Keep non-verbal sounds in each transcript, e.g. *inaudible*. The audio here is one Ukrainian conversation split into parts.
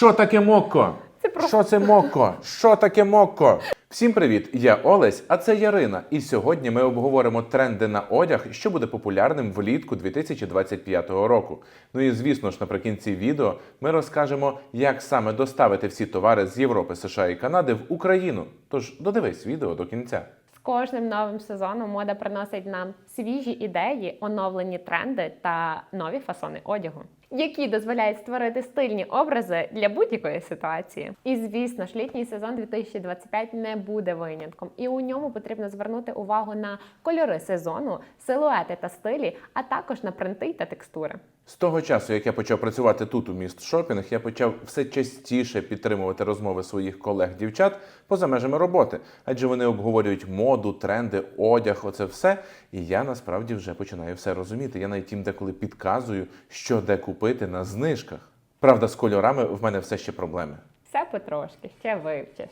Що таке мокко? Це просто- Що це мокко? Що таке мокко? Всім привіт! Я Олесь, а це Ярина. І сьогодні ми обговоримо тренди на одяг, що буде популярним влітку 2025 року. Ну і звісно ж, наприкінці відео ми розкажемо, як саме доставити всі товари з Європи, США і Канади в Україну. Тож додивись відео до кінця. З кожним новим сезоном мода приносить нам свіжі ідеї, оновлені тренди та нові фасони одягу, які дозволяють створити стильні образи для будь-якої ситуації. І звісно ж, літній сезон 2025 не буде винятком, і у ньому потрібно звернути увагу на кольори сезону, силуети та стилі, а також на принти та текстури. З того часу, як я почав працювати тут у міст шопінг, я почав все частіше підтримувати розмови своїх колег-дівчат поза межами роботи, адже вони обговорюють моду, тренди, одяг, оце все. І я насправді вже починаю все розуміти. Я навіть їм деколи підказую, що де купити на знижках. Правда, з кольорами в мене все ще проблеми. Все потрошки, ще вивчиш.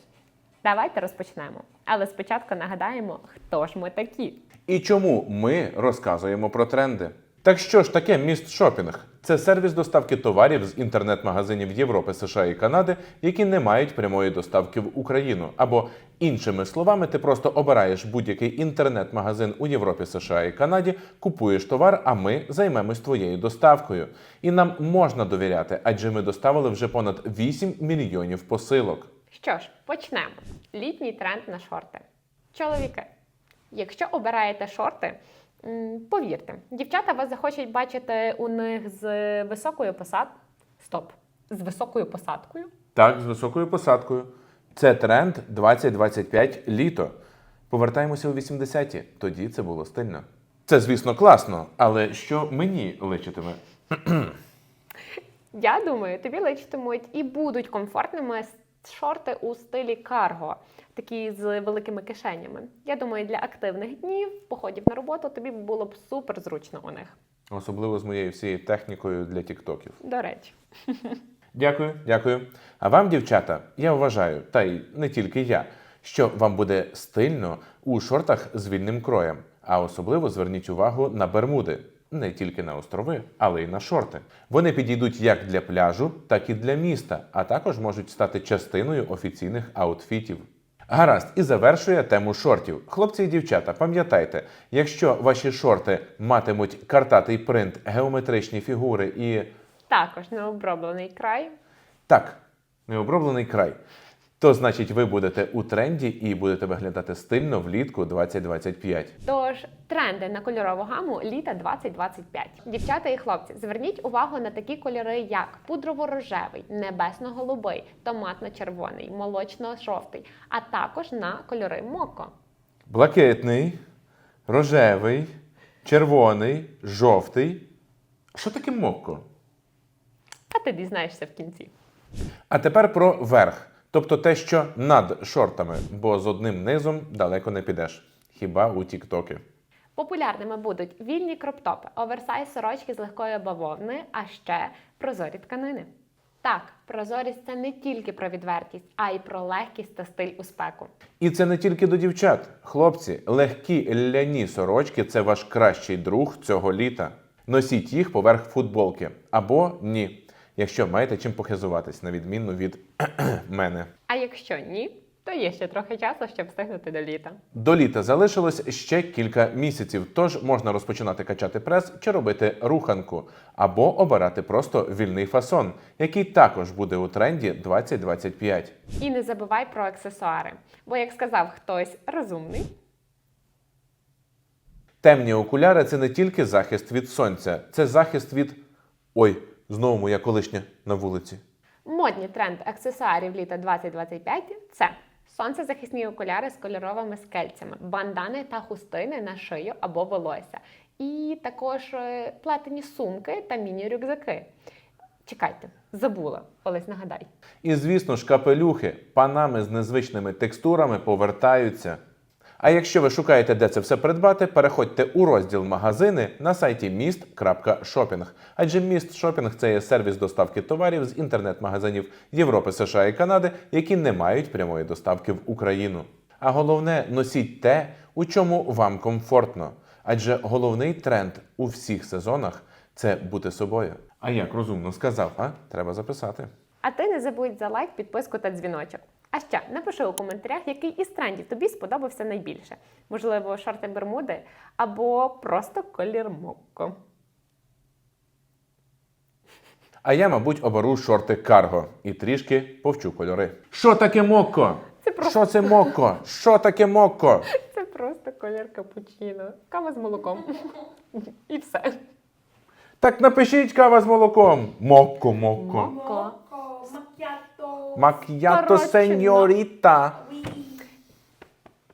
Давайте розпочнемо. Але спочатку нагадаємо, хто ж ми такі. І чому ми розказуємо про тренди? Так що ж таке міст шопінг? Це сервіс доставки товарів з інтернет-магазинів Європи, США і Канади, які не мають прямої доставки в Україну. Або іншими словами, ти просто обираєш будь-який інтернет-магазин у Європі, США і Канаді, купуєш товар, а ми займемось твоєю доставкою. І нам можна довіряти, адже ми доставили вже понад 8 мільйонів посилок. Що ж, почнемо. Літній тренд на шорти. Чоловіки, якщо обираєте шорти, повірте, дівчата вас захочуть бачити у них з високою посад... Стоп. З високою посадкою. Так, з високою посадкою. Це тренд 2025 літо. Повертаємося у 80-ті. Тоді це було стильно. Це, звісно, класно, але що мені личитиме? Я думаю, тобі личитимуть і будуть комфортними шорти у стилі карго, такі з великими кишенями. Я думаю, для активних днів, походів на роботу, тобі було б супер зручно у них. Особливо з моєю всією технікою для тіктоків. До речі. Дякую, дякую. А вам, дівчата, я вважаю, та й не тільки я, що вам буде стильно у шортах з вільним кроєм. А особливо зверніть увагу на бермуди. Не тільки на острови, але й на шорти. Вони підійдуть як для пляжу, так і для міста, а також можуть стати частиною офіційних аутфітів. Гаразд, і завершує тему шортів. Хлопці і дівчата, пам'ятайте, якщо ваші шорти матимуть картатий принт, геометричні фігури і Також необроблений край. так, необроблений край. То значить, ви будете у тренді і будете виглядати стильно влітку 2025. Тож тренди на кольорову гаму літа 2025. Дівчата і хлопці, зверніть увагу на такі кольори, як пудрово-рожевий, небесно-голубий, томатно-червоний, молочно-жовтий, а також на кольори моко. Блакитний, рожевий, червоний, жовтий. Що таке мокко? А ти дізнаєшся в кінці. А тепер про верх, тобто те, що над шортами, бо з одним низом далеко не підеш. Хіба у тіктоки. Популярними будуть вільні кроптопи, оверсайз сорочки з легкої бавовни, а ще прозорі тканини. Так, прозорість це не тільки про відвертість, а й про легкість та стиль у спеку. І це не тільки до дівчат. Хлопці, легкі ляні сорочки це ваш кращий друг цього літа. Носіть їх поверх футболки або ні, якщо маєте чим похизуватись, на відміну від *clears throat* мене. А якщо ні, то є ще трохи часу, щоб встигнути до літа. До літа залишилось ще кілька місяців, тож можна розпочинати качати прес чи робити руханку, або обирати просто вільний фасон, який також буде у тренді 2025. І не забувай про аксесуари. Бо, як сказав хтось розумний, Темні окуляри це не тільки захист від сонця, це захист від. Ой, знову моя колишня на вулиці. модні тренди аксесуарів літа 2025 це сонцезахисні окуляри з кольоровими скельцями, бандани та хустини на шию або волосся, і також е, плетені сумки та міні-рюкзаки. Чекайте, забула, Олесь, нагадай. І звісно ж, капелюхи, панами з незвичними текстурами повертаються. А якщо ви шукаєте, де це все придбати, переходьте у розділ магазини на сайті mist.shopping. Адже Mist Shopping – це є сервіс доставки товарів з інтернет-магазинів Європи, США і Канади, які не мають прямої доставки в Україну. А головне, носіть те, у чому вам комфортно. Адже головний тренд у всіх сезонах це бути собою. А як розумно сказав, а? Треба записати. А ти не забудь за лайк, підписку та дзвіночок. А ще напиши у коментарях, який із трендів тобі сподобався найбільше. Можливо, шорти бермуди або просто колір мокко. А я, мабуть, оберу шорти карго і трішки повчу кольори. Що таке мокко? Це просто- Що це мокко? Що таке мокко? Це просто колір капучино. Кава з молоком. І все. Так напишіть кава з молоком. Мокко, мокко. Мокко. Macchiato Parrocce, no. signorita.